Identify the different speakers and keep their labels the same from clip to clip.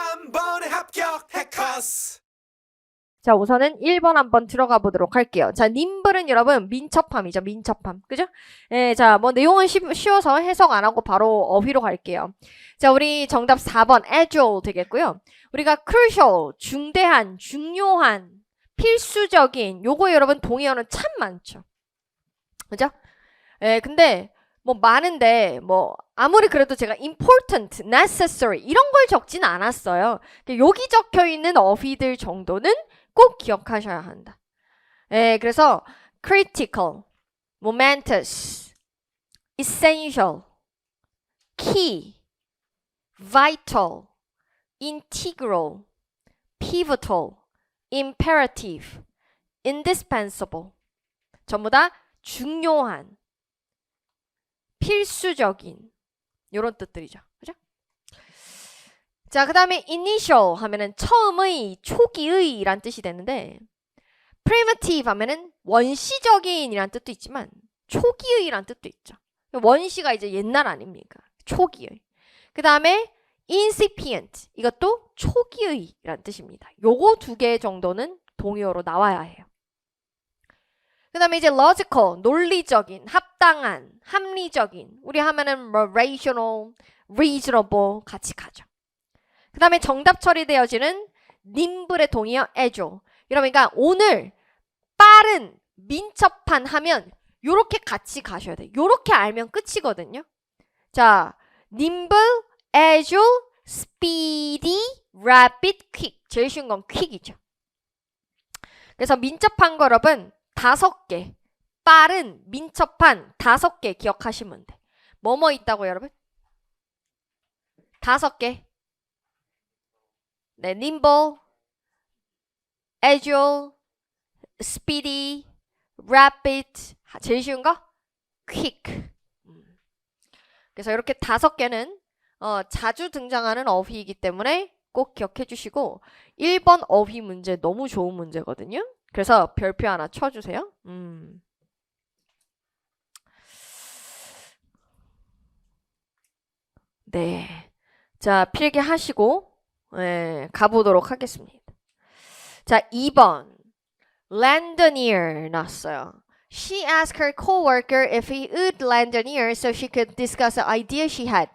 Speaker 1: 한 번에 합격 해커스
Speaker 2: 자, 우선은 1번 한번 들어가 보도록 할게요. 자, 님블은 여러분 민첩함이죠. 민첩함. 그죠? 예, 자, 뭐 내용은 쉬, 쉬워서 해석 안 하고 바로 어휘로 갈게요. 자, 우리 정답 4번 agile 되겠고요. 우리가 crucial, 중대한, 중요한, 필수적인 요거 여러분 동의어는 참 많죠. 그죠? 예, 근데 뭐 많은데 뭐 아무리 그래도 제가 important, necessary 이런 걸 적진 않았어요. 여기 적혀 있는 어휘들 정도는 꼭 기억하셔야 한다. 예, 그래서 critical, momentous, essential, key, vital, integral, pivotal, imperative, indispensable. 전부 다 중요한, 필수적인 이런 뜻들이죠. 그죠? 자, 그 다음에 initial 하면은 처음의, 초기의 이란 뜻이 되는데 primitive 하면은 원시적인 이란 뜻도 있지만 초기의 이란 뜻도 있죠. 원시가 이제 옛날 아닙니까? 초기의. 그 다음에 incipient 이것도 초기의 이란 뜻입니다. 요거 두 개 정도는 동의어로 나와야 해요. 그 다음에 이제 logical, 논리적인, 합 당한, 합리적인. 우리 하면은 뭐 rational, reasonable 같이 가죠. 그 다음에 정답 처리되어지는 님블의 동의어 agile. 여러분그러니까 오늘 빠른, 민첩한 하면 요렇게 같이 가셔야 돼요. 요렇게 알면 끝이거든요. 자, nimble, agile, speedy, rapid, quick. 제일 쉬운 건 quick이죠. 그래서 민첩한 거 여러분 다섯 개. 빠른, 민첩한 다섯 개 기억하시면 돼. 뭐뭐 있다고 여러분? 다섯 개. 네, nimble, agile, speedy, rapid. 하- 제일 쉬운 거? quick. 음. 그래서 이렇게 다섯 개는 어, 자주 등장하는 어휘이기 때문에 꼭 기억해 주시고 1번 어휘 문제 너무 좋은 문제거든요. 그래서 별표 하나 쳐주세요. 음. 네. 자, 필기 하시고, 예, 가보도록 하겠습니다. 자, 2번. Landonier 나왔어요. She asked her coworker if he would Landonier so she could discuss the idea she had.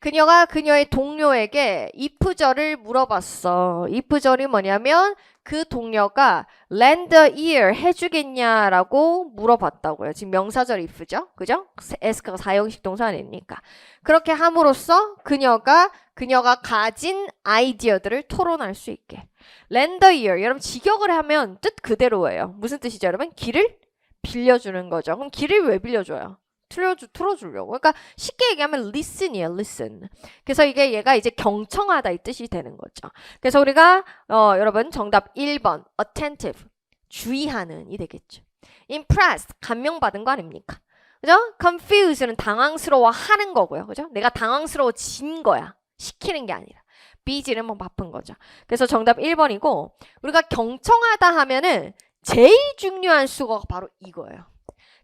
Speaker 2: 그녀가 그녀의 동료에게 if절을 물어봤어. if절이 뭐냐면 그 동료가 lend a ear 해주겠냐라고 물어봤다고요. 지금 명사절 if죠? 그죠? ask가 사형식 동사 아닙니까? 그렇게 함으로써 그녀가 그녀가 가진 아이디어들을 토론할 수 있게. lend a ear. 여러분 직역을 하면 뜻 그대로예요. 무슨 뜻이죠, 여러분? 길을 빌려주는 거죠. 그럼 길을 왜 빌려줘요? 틀어주, 틀어주려고. 그러니까 쉽게 얘기하면 listen이에요, listen. 그래서 이게 얘가 이제 경청하다 이 뜻이 되는 거죠. 그래서 우리가 어, 여러분 정답 1번 attentive 주의하는 이 되겠죠. impressed 감명받은 거 아닙니까? 그죠? confuse는 당황스러워 하는 거고요. 그죠? 내가 당황스러워진 거야. 시키는 게 아니라. busy는 뭐 바쁜 거죠. 그래서 정답 1번이고 우리가 경청하다 하면은 제일 중요한 수거가 바로 이거예요.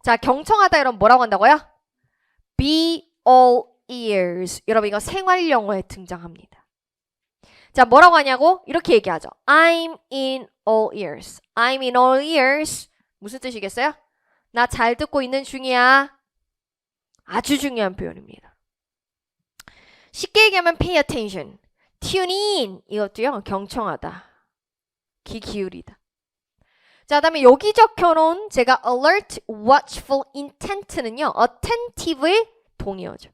Speaker 2: 자, 경청하다 여러분 뭐라고 한다고요? be all ears. 여러분 이거 생활 영어에 등장합니다. 자, 뭐라고 하냐고? 이렇게 얘기하죠. I'm in all ears. I'm in all ears. 무슨 뜻이겠어요? 나 잘 듣고 있는 중이야. 아주 중요한 표현입니다. 쉽게 얘기하면 pay attention. tune in. 이것도요. 경청하다. 귀 기울이다. 자, 다음에 여기 적혀놓은 제가 alert, watchful, intent는요, attentive의 동의어죠.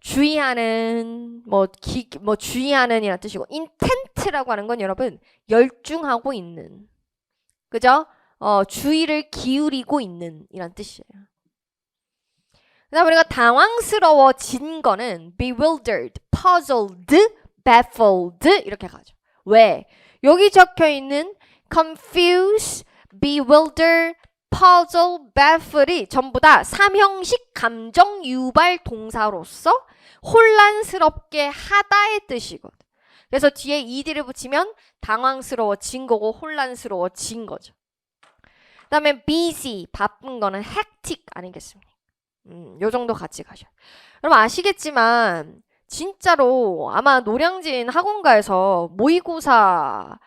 Speaker 2: 주의하는, 뭐, 기, 뭐, 주의하는 이란 뜻이고, intent라고 하는 건 여러분, 열중하고 있는. 그죠? 어, 주의를 기울이고 있는 이란 뜻이에요. 그 다음에 우리가 당황스러워진 거는 bewildered, puzzled, baffled 이렇게 가죠. 왜? 여기 적혀 있는 confuse, bewilder, puzzle, baffle이 전부 다 삼형식 감정 유발 동사로서 혼란스럽게 하다의 뜻이거든. 그래서 뒤에 ed를 붙이면 당황스러워진 거고 혼란스러워진 거죠. 그 다음에 busy, 바쁜 거는 hectic 아니겠습니까? 음, 요 정도 같이 가셔. 여러분 아시겠지만 진짜로 아마 노량진 학원가에서 모의고사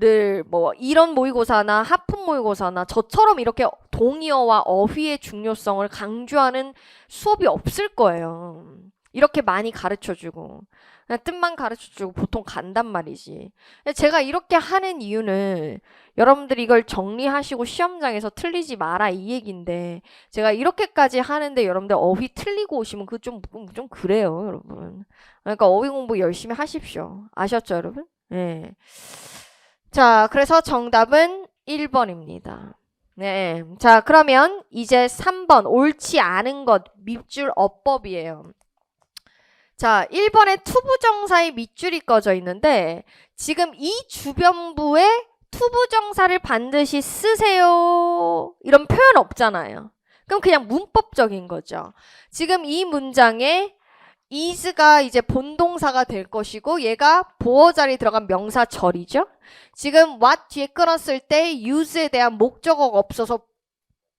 Speaker 2: 를뭐 이런 모의고사나 하품 모의고사나 저처럼 이렇게 동의어와 어휘의 중요성을 강조하는 수업이 없을 거예요. 이렇게 많이 가르쳐 주고 그냥 뜻만 가르쳐 주고 보통 간단 말이지. 제가 이렇게 하는 이유는 여러분들이 이걸 정리하시고 시험장에서 틀리지 마라 이 얘기인데 제가 이렇게까지 하는데 여러분들 어휘 틀리고 오시면 그좀좀 그래요, 여러분. 그러니까 어휘 공부 열심히 하십시오. 아셨죠, 여러분? 네. 자, 그래서 정답은 1번입니다. 네. 자, 그러면 이제 3번 옳지 않은 것 밑줄 어법이에요. 자, 1번에 투부정사의 밑줄이 꺼져 있는데 지금 이 주변부에 투부정사를 반드시 쓰세요. 이런 표현 없잖아요. 그럼 그냥 문법적인 거죠. 지금 이 문장에 is가 이제 본동사가 될 것이고 얘가 보어 자리에 들어간 명사절이죠. 지금 what 뒤에 끊었을 때 use에 대한 목적어가 없어서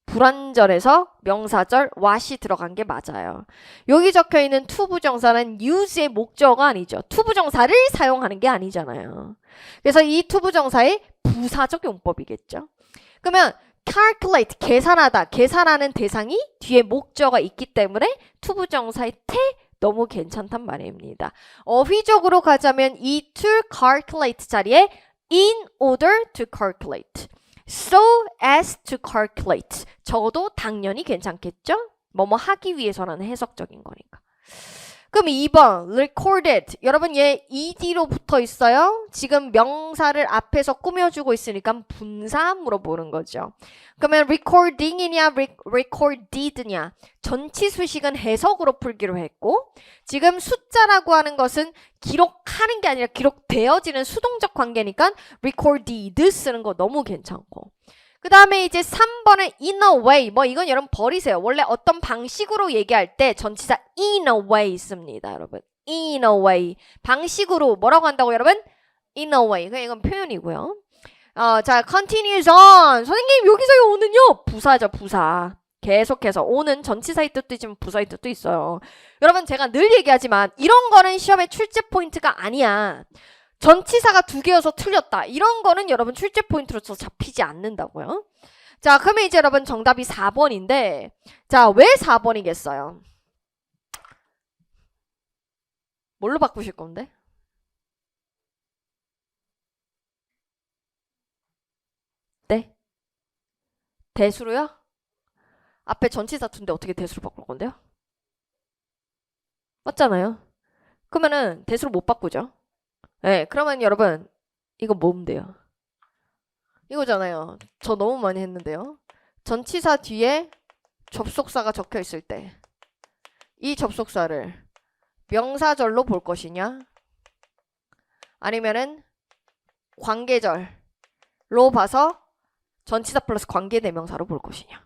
Speaker 2: 불완전해서 명사절 what이 들어간 게 맞아요. 여기 적혀 있는 투부정사는 use의 목적어가 아니죠. 투부정사를 사용하는 게 아니잖아요. 그래서 이 투부정사의 부사적 용법이겠죠. 그러면 calculate 계산하다 계산하는 대상이 뒤에 목적어가 있기 때문에 투부정사의 태 너무 괜찮단 말입니다. 어휘적으로 가자면 이 to calculate 자리에 in order to calculate, so as to calculate 적어도 당연히 괜찮겠죠? 뭐뭐 하기 위해서라는 해석적인 거니까. 그럼 2번 recorded 여러분 얘 ed로 붙어 있어요. 지금 명사를 앞에서 꾸며주고 있으니까 분사 물어보는 거죠. 그러면 recording이냐 re- recorded냐 전치 수식은 해석으로 풀기로 했고 지금 숫자라고 하는 것은 기록하는 게 아니라 기록되어지는 수동적 관계니까 recorded 쓰는 거 너무 괜찮고 그 다음에 이제 3번은 in a way. 뭐 이건 여러분 버리세요. 원래 어떤 방식으로 얘기할 때 전치사 in a way 씁니다, 여러분. in a way. 방식으로 뭐라고 한다고 여러분? in a way. 그냥 이건 표현이고요. 어, 자, continues on. 선생님, 여기서의 on은요? 부사죠, 부사. 계속해서 오는 전치사의 뜻도 있지만 부사의 뜻도 있어요. 여러분 제가 늘 얘기하지만 이런 거는 시험의 출제 포인트가 아니야. 전치사가 두 개여서 틀렸다. 이런 거는 여러분 출제 포인트로서 잡히지 않는다고요. 자, 그러면 이제 여러분 정답이 4번인데 자, 왜 4번이겠어요? 뭘로 바꾸실 건데? 네? 대수로요? 앞에 전치사 둔데 어떻게 대수로 바꿀 건데요? 맞잖아요. 그러면은 대수로 못 바꾸죠. 네, 그러면 여러분 이거 뭐면 돼요? 이거잖아요. 저 너무 많이 했는데요. 전치사 뒤에 접속사가 적혀 있을 때 이 접속사를 명사절로 볼 것이냐 아니면은 관계절로 봐서 전치사 플러스 관계대명사로 볼 것이냐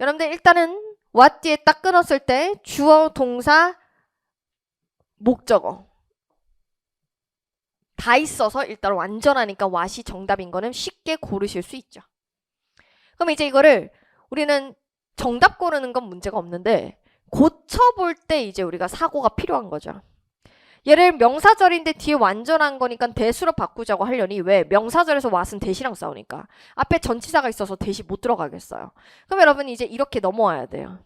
Speaker 2: 여러분들 일단은 what 뒤에 딱 끊었을 때 주어 동사 목적어 다 있어서 일단 완전하니까 what이 정답인 거는 쉽게 고르실 수 있죠. 그럼 이제 이거를 우리는 정답 고르는 건 문제가 없는데 고쳐볼 때 이제 우리가 사고가 필요한 거죠. 얘를 명사절인데 뒤에 완전한 거니까 대수로 바꾸자고 하려니 왜 명사절에서 what은 대시랑 싸우니까 앞에 전치사가 있어서 대시 못 들어가겠어요. 그럼 여러분 이제 이렇게 넘어와야 돼요.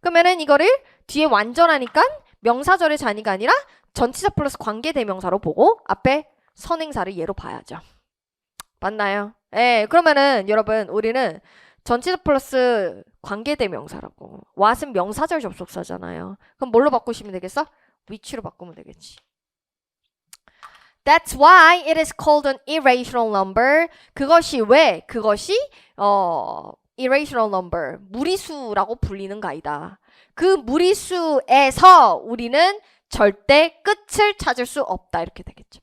Speaker 2: 그러면은 이거를 뒤에 완전하니까 명사절의 잔이가 아니라 전치사 플러스 관계 대명사로 보고 앞에 선행사를 얘로 봐야죠. 맞나요? 예, 그러면은 여러분 우리는 전치사 플러스 관계 대명사라고 what은 명사절 접속사잖아요. 그럼 뭘로 바꾸시면 되겠어? 위치로 바꾸면 되겠지. That's why it is called an irrational number. 그것이 왜 그것이 어 irrational number 무리수라고 불리는 가이다. 그 무리수에서 우리는 절대 끝을 찾을 수 없다 이렇게 되겠죠.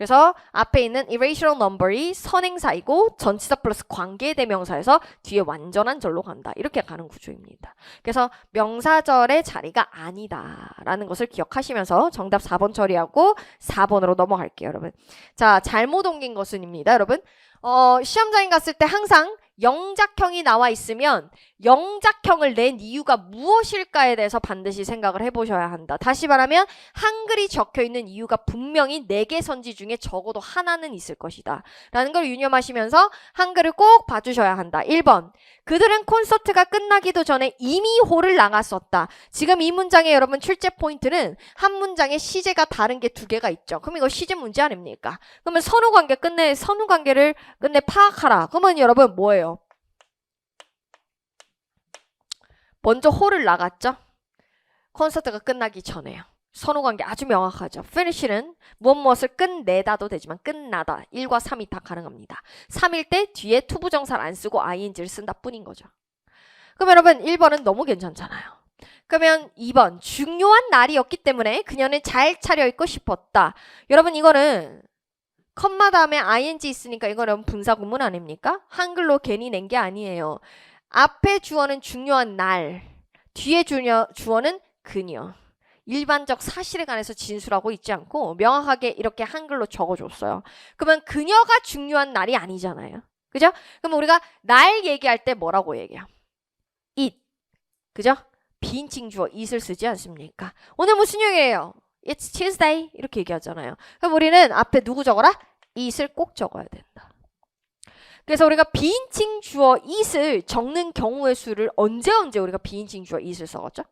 Speaker 2: 그래서 앞에 있는 irrational number이 선행사이고 전치사 플러스 관계 대명사에서 뒤에 완전한 절로 간다. 이렇게 가는 구조입니다. 그래서 명사절의 자리가 아니다라는 것을 기억하시면서 정답 4번 처리하고 4번으로 넘어갈게요, 여러분. 자, 잘못 옮긴 것은입니다, 여러분. 어, 시험장에 갔을 때 항상 영작형이 나와 있으면 영작형을 낸 이유가 무엇일까에 대해서 반드시 생각을 해보셔야 한다. 다시 말하면 한글이 적혀 있는 이유가 분명히 네 개 선지 중에 적어도 하나는 있을 것이다. 라는 걸 유념하시면서 한글을 꼭 봐주셔야 한다. 1번. 그들은 콘서트가 끝나기도 전에 이미 홀을 나갔었다. 지금 이 문장의 여러분 출제 포인트는 한 문장에 시제가 다른 게 두 개가 있죠. 그럼 이거 시제 문제 아닙니까? 그러면 선후 관계 끝내 선후 관계를 끝내 파악하라. 그러면 여러분 뭐예요? 먼저 홀을 나갔죠. 콘서트가 끝나기 전에요. 선후 관계 아주 명확하죠. finish는 무엇 무엇을 끝내다도 되지만 끝나다. 1과 3이 다 가능합니다. 3일 때 뒤에 투부정사를 안 쓰고 ing를 쓴다 뿐인 거죠. 그럼 여러분 1번은 너무 괜찮잖아요. 그러면 2번 중요한 날이었기 때문에 그녀는 잘 차려입고 싶었다. 여러분 이거는 컴마 다음에 ing 있으니까 이거는 분사 구문 아닙니까? 한글로 괜히 낸 게 아니에요. 앞에 주어는 중요한 날, 뒤에 주녀, 주어는 그녀. 일반적 사실에 관해서 진술하고 있지 않고 명확하게 이렇게 한글로 적어줬어요. 그러면 그녀가 중요한 날이 아니잖아요. 그죠? 그럼 우리가 날 얘기할 때 뭐라고 얘기해요? it. 그죠? 비인칭 주어 it을 쓰지 않습니까? 오늘 무슨 요일이에요? It's Tuesday. 이렇게 얘기하잖아요. 그럼 우리는 앞에 누구 적어라? it을 꼭 적어야 된다. 그래서 우리가 비인칭 주어 it을 적는 경우의 수를 언제 언제 우리가 비인칭 주어 it을 써갔죠?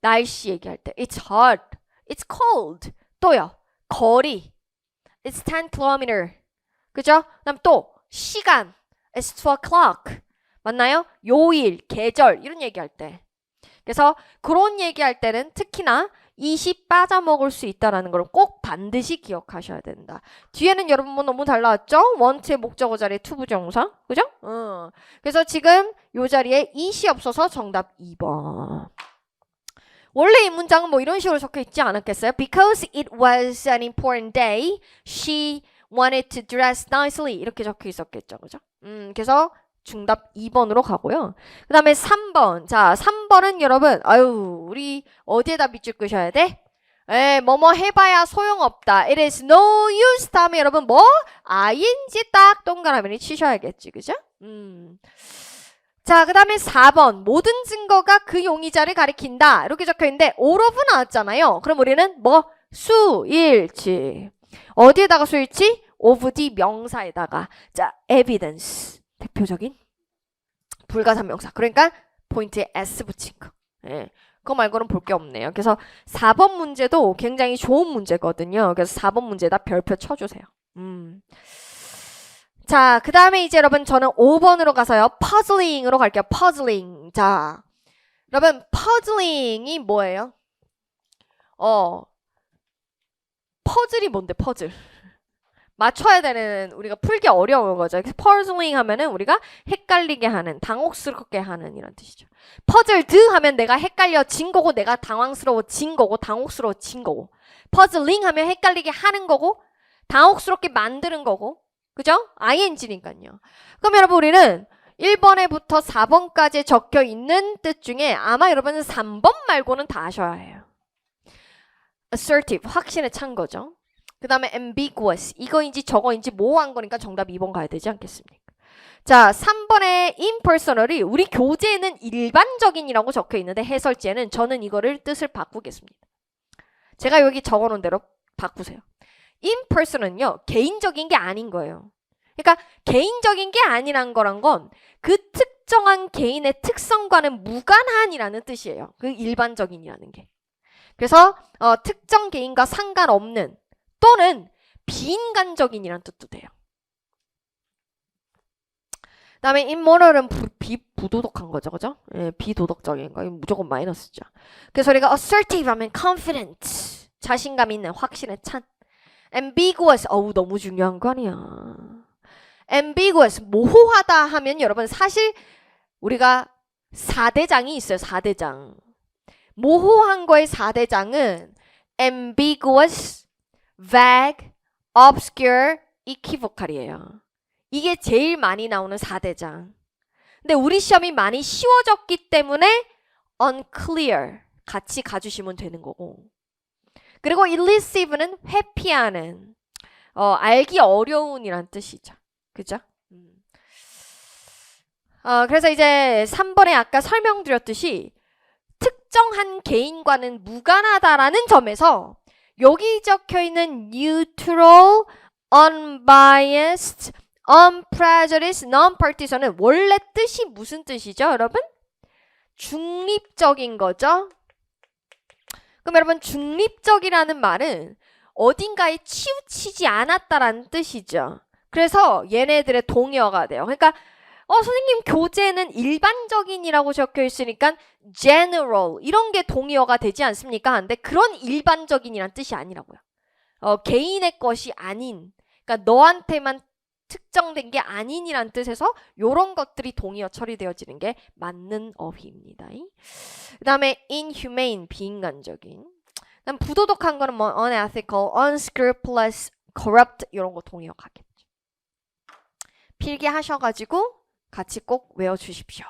Speaker 2: 날씨 얘기할 때 It's hot. It's cold. 또요. 거리. It's 10 kilometer. 그죠? 그다음 또 시간. It's 2 o'clock. 맞나요? 요일, 계절 이런 얘기할 때. 그래서 그런 얘기할 때는 특히나 20 빠져먹을 수 있다라는 걸 꼭 반드시 기억하셔야 된다. 뒤에는 여러분 뭐 너무 달라왔죠? 원트의 목적어 자리에 투부 정사. 그죠? 어. 그래서 지금 요 자리에 it이 없어서 정답 2번. 원래 이 문장은 뭐 이런 식으로 적혀 있지 않았겠어요? Because it was an important day, she wanted to dress nicely. 이렇게 적혀 있었겠죠. 그죠? 음, 그래서 정답 2번으로 가고요. 그 다음에 3번. 자, 3번은 여러분, 아유, 우리 어디에다 밑줄 끄셔야 돼? 에, 뭐뭐 해봐야 소용없다. It is no use. 다음에 여러분 뭐? ing 딱 동그라미를 치셔야겠지. 그죠? 음. 자, 그 다음에 4번. 모든 증거가 그 용의자를 가리킨다. 이렇게 적혀 있는데, all of 나왔잖아요. 그럼 우리는 뭐? 수일치. 어디에다가 수일치? of the 명사에다가. 자, evidence. 대표적인 불가산 명사. 그러니까 포인트에 s 붙인 거. 예. 그거 말고는 볼 게 없네요. 그래서 4번 문제도 굉장히 좋은 문제거든요. 그래서 4번 문제다 별표 쳐주세요. 음. 자, 그 다음에 이제 여러분 저는 5번으로 가서요. 퍼즐링으로 갈게요. 퍼즐링. 자, 여러분 퍼즐링이 뭐예요? 어, 퍼즐이 뭔데 퍼즐? 맞춰야 되는 우리가 풀기 어려운 거죠. 퍼즐링 하면은 우리가 헷갈리게 하는, 당혹스럽게 하는 이런 뜻이죠. 퍼즐드 하면 내가 헷갈려진 거고 내가 당황스러워진 거고 당혹스러워진 거고 퍼즐링 하면 헷갈리게 하는 거고 당혹스럽게 만드는 거고 그죠? ing니까요. 그럼 여러분 우리는 1번에부터 4번까지 적혀 있는 뜻 중에 아마 여러분은 3번 말고는 다 아셔야 해요. assertive 확신에 찬 거죠. 그 다음에 ambiguous 이거인지 저거인지 모호한 거니까 정답 2번 가야 되지 않겠습니까? 자, 3번의 impersonal이 우리 교재에는 일반적인이라고 적혀 있는데 해설지에는 저는 이거를 뜻을 바꾸겠습니다. 제가 여기 적어놓은 대로 바꾸세요. impersonal은요 개인적인 게 아닌 거예요. 그러니까 개인적인 게 아니란 거란 건 그 특정한 개인의 특성과는 무관한이라는 뜻이에요. 그 일반적인이라는 게. 그래서 어, 특정 개인과 상관없는 또는 비인간적인이란 뜻도 돼요. 그 다음에 immoral은 부, 비 부도덕한 거죠, 그죠? 예, 비도덕적인 거, 무조건 마이너스죠. 그래서 우리가 assertive 하면 confident, 자신감 있는, 확신에 찬. ambiguous, 어우 너무 중요한 거 아니야. ambiguous, 모호하다 하면 여러분 사실 우리가 4대장이 있어요, 4대장. 모호한 거의 4대장은 ambiguous, vague, obscure, equivocal이에요. 이게 제일 많이 나오는 4대장. 근데 우리 시험이 많이 쉬워졌기 때문에 unclear 같이 가주시면 되는 거고. 그리고 elusive는 회피하는, 어, 알기 어려운이란 뜻이죠. 그죠? 음. 어, 그래서 이제 3번에 아까 설명드렸듯이 특정한 개인과는 무관하다라는 점에서 여기 적혀 있는 neutral, unbiased, unprejudiced, non-partisan은 원래 뜻이 무슨 뜻이죠, 여러분? 중립적인 거죠. 그럼 여러분 중립적이라는 말은 어딘가에 치우치지 않았다라는 뜻이죠. 그래서 얘네들의 동의어가 돼요. 그러니까 어 선생님 교재는 일반적인이라고 적혀 있으니까 general 이런 게 동의어가 되지 않습니까? 하는데 그런 일반적인이란 뜻이 아니라고요. 어 개인의 것이 아닌 그러니까 너한테만 특정된 게 아닌이란 뜻에서 요런 것들이 동의어 처리되어지는 게 맞는 어휘입니다. 그 다음에 inhumane 비인간적인 그다음 부도덕한 거는 뭐 unethical, unscrupulous, corrupt 이런 거 동의어 가겠죠. 필기하셔가지고 같이 꼭 외워주십시오.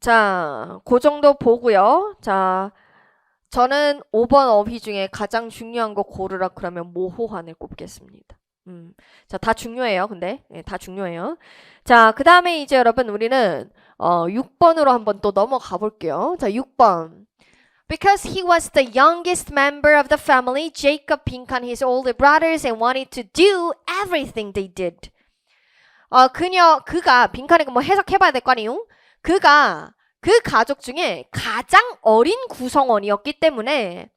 Speaker 2: 자, 그 정도 보고요. 자, 저는 5번 어휘 중에 가장 중요한 거 고르라 그러면 모호한을 꼽겠습니다. 음, 자, 다 중요해요. 근데 예, 다 중요해요. 자, 그 다음에 이제 여러분 우리는 어, 6번으로 한번 또 넘어가 볼게요. 자, 6번. Because he was the youngest member of the family, Jacob picked on his older brothers and wanted to do everything they did. 어, 그녀, 그가, 빈칸에 뭐 해석해봐야 될 거 아니에요? 그가 그 가족 중에 가장 어린 구성원이었기 때문에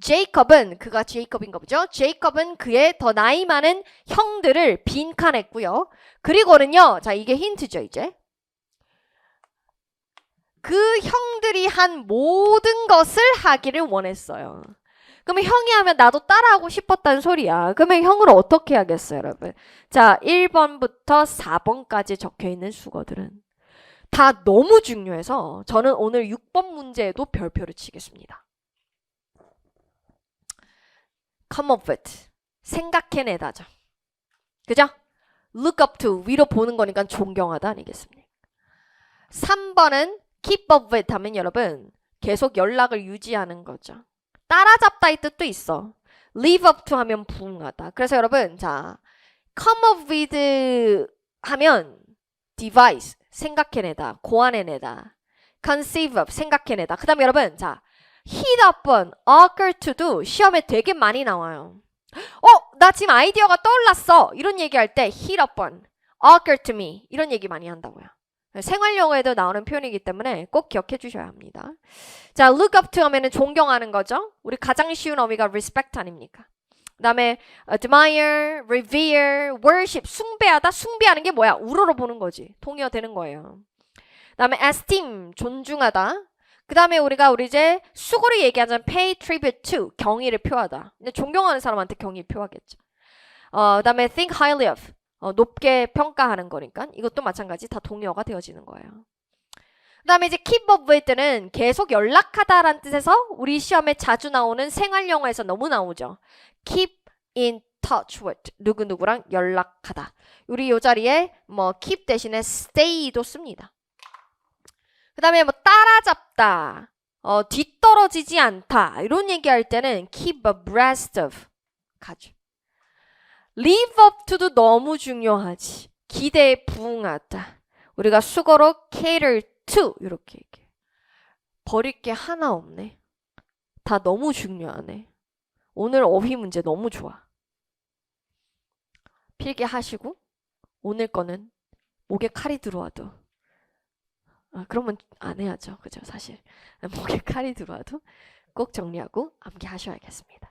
Speaker 2: 제이컵은 그가 제이컵인가 보죠. 제이컵은 그의 더 나이 많은 형들을 빈칸했고요. 그리고는요. 자, 이게 힌트죠, 이제. 그 형들이 한 모든 것을 하기를 원했어요. 그러면 형이 하면 나도 따라하고 싶었다는 소리야. 그러면 형을 어떻게 하겠어요, 여러분? 자, 1번부터 4번까지 적혀 있는 수거들은 다 너무 중요해서 저는 오늘 6번 문제에도 별표를 치겠습니다. come up with. 생각해내다죠. 그죠? look up to. 위로 보는 거니까 존경하다 아니겠습니까? 3번은 keep up 하면 여러분 계속 연락을 유지하는 거죠. 따라잡다의 뜻도 있어. live up to 하면 부응하다. 그래서 여러분 자 come up with 하면 device 생각해내다, 고안해내다. conceive of, 생각해내다. 그 다음에 여러분, 자, hit upon, occur to도 시험에 되게 많이 나와요. 어, 나 지금 아이디어가 떠올랐어. 이런 얘기할 때 hit upon, occur to me 이런 얘기 많이 한다고요. 생활 용어에도 나오는 표현이기 때문에 꼭 기억해 주셔야 합니다. 자, look up to 하면은 존경하는 거죠. 우리 가장 쉬운 어미가 respect 아닙니까? 그다음에 admire, revere, worship 숭배하다 숭배하는 게 뭐야? 우러러 보는 거지. 동의어 되는 거예요. 그다음에 esteem 존중하다. 그다음에 우리가 우리 이제 수고로 얘기하자면 pay tribute to 경의를 표하다. 근데 존경하는 사람한테 경의 표하겠죠. 어, 그다음에 think highly of 어, 높게 평가하는 거니까 이것도 마찬가지 다 동의어가 되어지는 거예요. 그 다음에 이제 keep up with는 계속 연락하다라는 뜻에서 우리 시험에 자주 나오는 생활 영어에서 너무 나오죠. keep in touch with 누구누구랑 연락하다. 우리 요 자리에 뭐 keep 대신에 stay도 씁니다. 그 다음에 뭐 따라잡다. 어, 뒤떨어지지 않다. 이런 얘기할 때는 keep abreast of 가죠. Live up to도 너무 중요하지. 기대에 부응하다. 우리가 수거로 cater to 이렇게 얘기해. 버릴 게 하나 없네. 다 너무 중요하네. 오늘 어휘 문제 너무 좋아. 필기하시고 오늘 거는 목에 칼이 들어와도 아, 그러면 안 해야죠. 그죠? 사실 목에 칼이 들어와도 꼭 정리하고 암기하셔야겠습니다.